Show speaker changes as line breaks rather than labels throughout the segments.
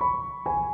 thank you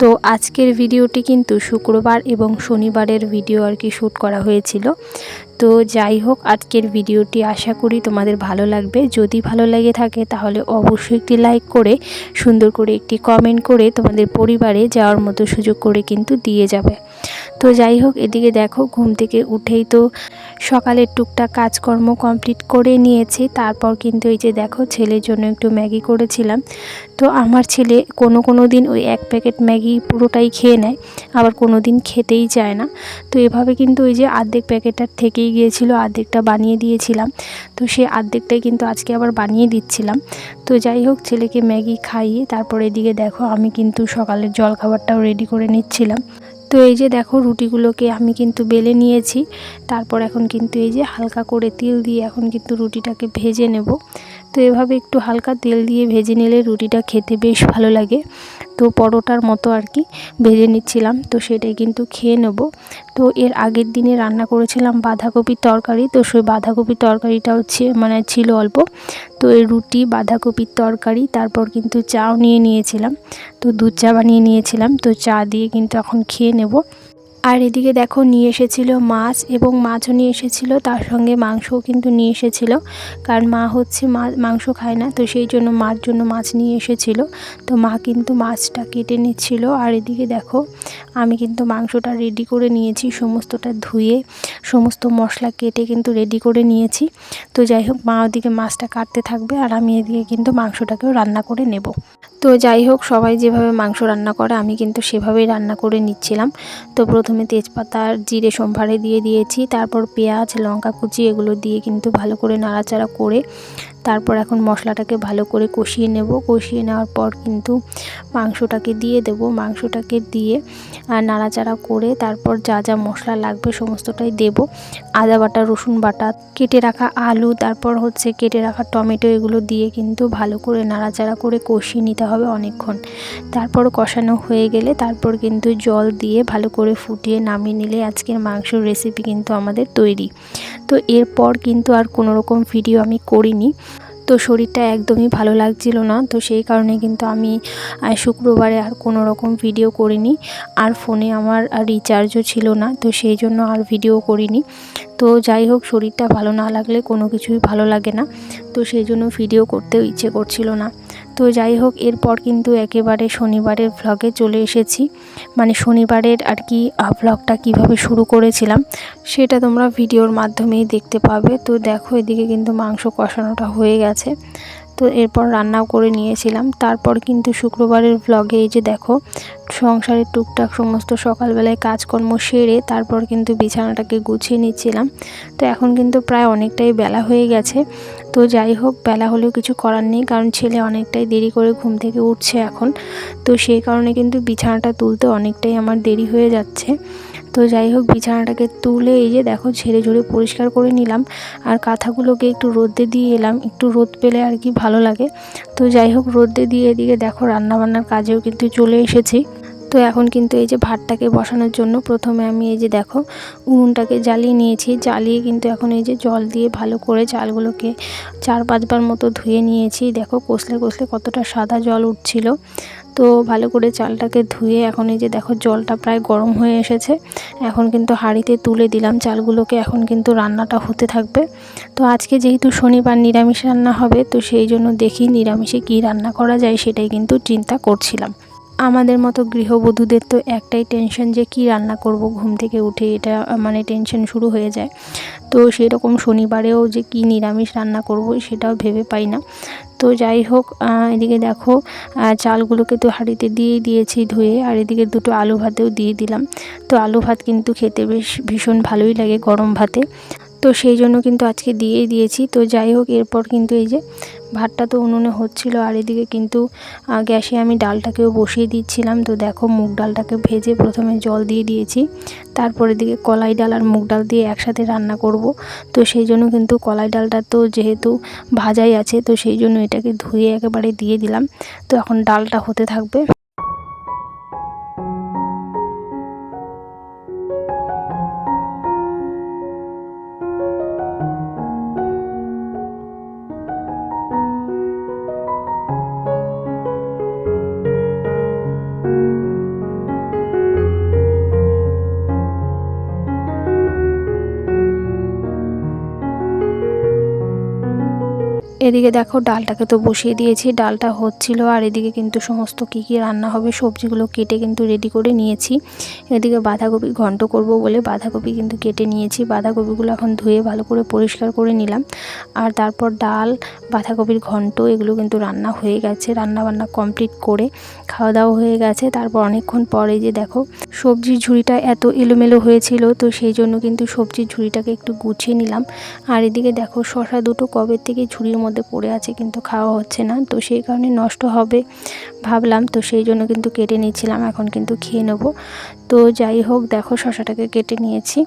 তো আজকের ভিডিওটি কিন্তু শুক্রবার এবং শনিবারের ভিডিও আর কি শ্যুট করা হয়েছিল। তো যাই হোক, আজকের ভিডিওটি আশা করি তোমাদের ভালো লাগবে। যদি ভালো লাগে থাকে তাহলে অবশ্যই একটি লাইক করে, সুন্দর করে একটি কমেন্ট করে তোমাদের পরিবারে যাওয়ার মতো সুযোগ করে কিন্তু দিয়ে যাবে। তো যাই হোক, এদিকে দেখো, ঘুম থেকে উঠেই তো সকালের টুকটাক কাজকর্ম কমপ্লিট করে নিয়েছি। তারপর কিন্তু এই যে দেখো, ছেলের জন্য একটু ম্যাগি করেছিলাম। তো আমার ছেলে কোনো কোনো দিন ওই এক প্যাকেট ম্যাগি পুরোটাই খেয়ে নেয়, আবার কোনো দিন খেতেই চায় না। তো এভাবে কিন্তু ওই যে আর্ধেক প্যাকেটটার থেকেই গিয়েছিল, আর্ধেকটা বানিয়ে দিয়েছিলাম। তো সে আর্ধেকটাই কিন্তু আজকে আবার বানিয়ে দিচ্ছিলাম। তো যাই হোক, ছেলেকে ম্যাগি খাইয়ে তারপর এদিকে দেখো, আমি কিন্তু সকালের জল খাবারটাও রেডি করে নিচ্ছিলাম। তো এই যে দেখো রুটিগুলোকে আমি কিন্তু বেলে নিয়েছি। তারপর এখন কিন্তু এই যে হালকা করে তেল দিয়ে এখন কিন্তু রুটিটাকে ভেজে নেব। তো এভাবে একটু হালকা তেল দিয়ে ভেজে নিলে রুটিটা খেতে বেশ ভালো লাগে। তো পরোটার মতো আর কি ভেজে নিচ্ছিলাম, তো সেটাই কিন্তু খেয়ে নেব। তো এর আগের দিনে রান্না করেছিলাম বাঁধাকপির তরকারি, তো সেই বাঁধাকপির তরকারিটা হচ্ছে মানে ছিল অল্প। তো এই রুটি, বাঁধাকপির তরকারি, তারপর কিন্তু চাও নিয়ে নিয়েছিলাম। তো দুধ চা বানিয়ে নিয়েছিলাম, তো চা দিয়ে কিন্তু এখন খেয়ে নেব। আর এদিকে দেখো নিয়ে এসেছিল মাছ এবং মাছও নিয়ে এসেছিল, তার সঙ্গে মাংসও কিন্তু নিয়ে এসেছিল। কারণ মা হচ্ছে মাংস খায় না, তো সেই জন্য মার জন্য মাছ নিয়ে এসেছিল। তো মা কিন্তু মাছটা কেটে নিচ্ছিল। আর এদিকে দেখো, আমি কিন্তু মাংসটা রেডি করে নিয়েছি, সমস্তটা ধুয়ে, সমস্ত মশলা কেটে কিন্তু রেডি করে নিয়েছি। তো যাই হোক, মা ওদিকে মাছটা কাটতে থাকবে আর আমি এদিকে কিন্তু মাংসটাকেও রান্না করে নেব। তো যাই হোক, সবাই যেভাবে মাংস রান্না করে, আমি কিন্তু সেভাবেই রান্না করে নিচ্ছিলাম। তো প্রথমে তেজপাতা আর জিরে সম্ভারে দিয়ে দিয়েছি, তারপর পেঁয়াজ, লঙ্কা কুচি এগুলো দিয়ে কিন্তু ভালো করে নাড়াচাড়া করে তারপর এখন মশলাটাকে ভালো করে কষিয়ে নেব। কষিয়ে নেওয়ার পর কিন্তু মাংসটাকে দিয়ে দেব। মাংসটাকে দিয়ে নাড়াচাড়া করে তারপর যা যা মশলা লাগবে সমস্তটাই দেব। আদা বাটা, রসুন বাটা, কেটে রাখা আলু, তারপর হচ্ছে কেটে রাখা টমেটো, এগুলো দিয়ে কিন্তু ভালো করে নাড়াচাড়া করে কষিয়ে নিতে হবে অনেকক্ষণ। তারপর কষানো হয়ে গেলে তারপর কিন্তু জল দিয়ে ভালো করে ফুটিয়ে নামিয়ে নিলে আজকের মাংসর রেসিপি কিন্তু আমাদের তৈরি। তো এরপর কিন্তু আর কোনো রকম ভিডিও আমি করিনি। তো শরীরটা একদমই ভালো লাগছিল না। তো সেই কারণে কিন্তু আমি শুক্রবারে আর কোনো রকম ভিডিও করিনি। আর ফোনে আমার রিচার্জও ছিল না। তো সেই জন্য আর ভিডিও করিনি। তো যাই হোক, শরীরটা ভালো না লাগলে কোনো কিছুই ভালো লাগে না। তো সেই জন্য ভিডিও করতেও ইচ্ছে করছিল না। তো যাই হোক, এরপর কিন্তু একেবারে শনিবারের ভ্লগে চলে এসেছি। মানে শনিবারের আর কি ভ্লগটা কীভাবে শুরু করেছিলাম, সেটা তোমরা ভিডিওর মাধ্যমেই দেখতে পাবে। তো দেখো, এদিকে কিন্তু মাংস কষানোটা হয়ে গেছে। তো এরপর রান্নাও করে নিয়েছিলাম। তারপর কিন্তু শুক্রবারের ভ্লগে এই যে দেখো, সংসারের টুকটাক সমস্ত সকালবেলায় কাজকর্ম সেরে তারপর কিন্তু বিছানাটাকে গুছিয়ে নিচ্ছিলাম। তো এখন কিন্তু প্রায় অনেকটাই বেলা হয়ে গেছে। তো যাই হোক, বেলা হলেও কিছু করার নেই, কারণ ছেলে অনেকটাই দেরি করে ঘুম থেকে উঠছে এখন। তো সেই কারণে কিন্তু বিছানাটা তুলতে অনেকটাই আমার দেরি হয়ে যাচ্ছে। তো যাই হোক, বিছানাটাকে তুলে এই যে দেখো, ঝেড়ে ঝুড়ে পরিষ্কার করে নিলাম। আর কাঁথাগুলোকে একটু রোদে দিয়ে এলাম, একটু রোদ পেলে আর কি ভালো লাগে। তো যাই হোক, রোদে দিয়ে এদিকে দেখো, রান্নাবান্নার কাজেও কিন্তু চলে এসেছি। তো এখন কিন্তু এই যে ভাতটাকে বসানোর জন্য প্রথমে আমি এই যে দেখো উনুনটাকে জ্বালিয়ে নিয়েছি। জ্বালিয়ে কিন্তু এখন এই যে জল দিয়ে ভালো করে চালগুলোকে চার পাঁচবার মতো ধুয়ে নিয়েছি। দেখো কষলে কষলে কতটা সাদা জল উঠছিল। তো ভালো করে চালটাকে ধুয়ে এখন এই যে দেখো জলটা প্রায় গরম হয়ে এসেছে। এখন কিন্তু হাঁড়িতে তুলে দিলাম চালগুলোকে। এখন কিন্তু রান্নাটা হতে থাকবে। তো আজকে যেহেতু শনিবার নিরামিষ রান্না হবে, তো সেই জন্য দেখি নিরামিষে কী রান্না করা যায় সেটাই কিন্তু চিন্তা করছিলাম। আমাদের মতো গৃহবধূদের তো একটাই টেনশন যে কি রান্না করব ঘুম থেকে উঠে এটা মানে টেনশন শুরু হয়ে যায়। তো সেরকম শনিবারেও যে কি নিরামিষ রান্না করব সেটাও ভেবে পাই না। তো যাই হোক এদিকে দেখো চালগুলোকে তো হাঁড়িতে দিয়ে দিয়েছি ধুয়ে, আর এদিকে দুটো আলু ভাতেও দিয়ে দিলাম। তো আলু ভাত কিন্তু খেতে বেশ ভীষণ ভালোই লাগে গরম ভাতে। তো সেই জন্য কিন্তু আজকে দিয়েই দিয়েছি। তো যাই হোক, এরপর কিন্তু এই যে ভাতটা তো উনুনে হচ্ছিল, আর এদিকে কিন্তু গ্যাসে আমি ডালটাকেও বসিয়ে দিচ্ছিলাম। তো দেখো মুগ ডালটাকে ভেজে প্রথমে জল দিয়ে দিয়েছি। তারপর এদিকে কলাই ডাল আর মুগ ডাল দিয়ে একসাথে রান্না করব। তো সেই জন্য কিন্তু কলাই ডালটা তো যেহেতু ভাজাই আছে, তো সেই জন্য এটাকে ধুয়ে একেবারে দিয়ে দিলাম। তো এখন ডালটা হতে থাকবে। এদিকে দেখো ডালটাকে তো বসিয়ে দিয়েছি, ডালটা হচ্ছিল আর এদিকে কিন্তু সমস্ত কী কী রান্না হবে সবজিগুলো কেটে কিন্তু রেডি করে নিয়েছি। এদিকে বাঁধাকপি ঘন্ট করব বলে বাঁধাকপি কিন্তু কেটে নিয়েছি, বাঁধাকপিগুলো এখন ধুয়ে ভালো করে পরিষ্কার করে নিলাম। আর তারপর ডাল, বাঁধাকপির ঘন্ট, এগুলো কিন্তু রান্না হয়ে গেছে রান্না বান্না কমপ্লিট করে খাওয়া দাওয়া হয়ে গেছে। তারপর অনেকক্ষণ পরে যে দেখো সবজির ঝুড়িটা এত এলোমেলো হয়েছিল, তো সেই জন্য কিন্তু সবজির ঝুড়িটাকে একটু গুছিয়ে নিলাম। আর এদিকে দেখো শশা দুটো কবে থেকে ঝুড়ির মধ্যে পড়ে আছে কিন্তু খাওয়া হচ্ছে না। তো সেই কারণে নষ্ট হবে ভাবলাম, তো সেই জন্য কিন্তু কেটে নিয়েছিলাম এখন কিন্তু খেয়ে নেব। তো যাই হোক, দেখো শশাটাকে কেটে নিয়েছি।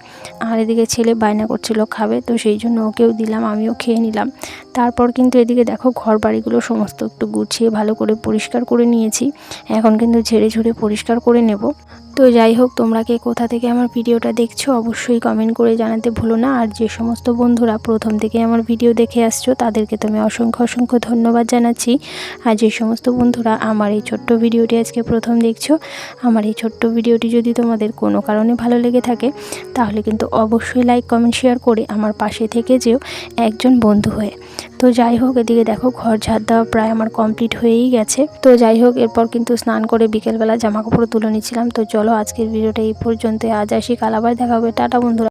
আর এদিকে ছেলে বায়না করছিল খাবে, তো সেই জন্য ওকেও দিলাম, আমিও খেয়ে নিলাম। তারপর কিন্তু এদিকে দেখো ঘর বাড়িগুলো সমস্ত একটু গুছিয়ে ভালো করে পরিষ্কার করে নিয়েছি। এখন কিন্তু ঝেড়ে ঝুড়ে পরিষ্কার করে নেব। তো যাই হোক, তোমরা কে কোথা থেকে আমার ভিডিওটা দেখছ অবশ্যই কমেন্ট করে জানাতে ভুলো না। আর যে সমস্ত বন্ধুরা প্রথম থেকে আমার ভিডিও দেখে আসছো, তাদেরকে তুমি অসংখ্য অসংখ্য ধন্যবাদ জানাচ্ছি। আর যে সমস্ত বন্ধুরা আমার এই ছোট্ট ভিডিওটি আজকে প্রথম দেখছ, আমার এই ছোট্ট ভিডিওটি যদি তোমাদের কোনো কারণে ভালো লেগে থাকে, তাহলে কিন্তু অবশ্যই লাইক কমেন্ট শেয়ার করে আমার পাশে থেকে যেও একজন বন্ধু হয়ে। তো যাই হোক, এদিকে দেখো ঘর ঝাড় দেওয়া প্রায় আমার কমপ্লিট হয়েই গেছে। তো যাই হোক, এরপর কিন্তু স্নান করে বিকেলবেলা জামা কাপড় তুলে নিচ্ছিলাম। তো চলো আজকের ভিডিওটা এই পর্যন্ত আজ আসি, কাল আবার দেখা হবে। টাটা বন্ধুরা।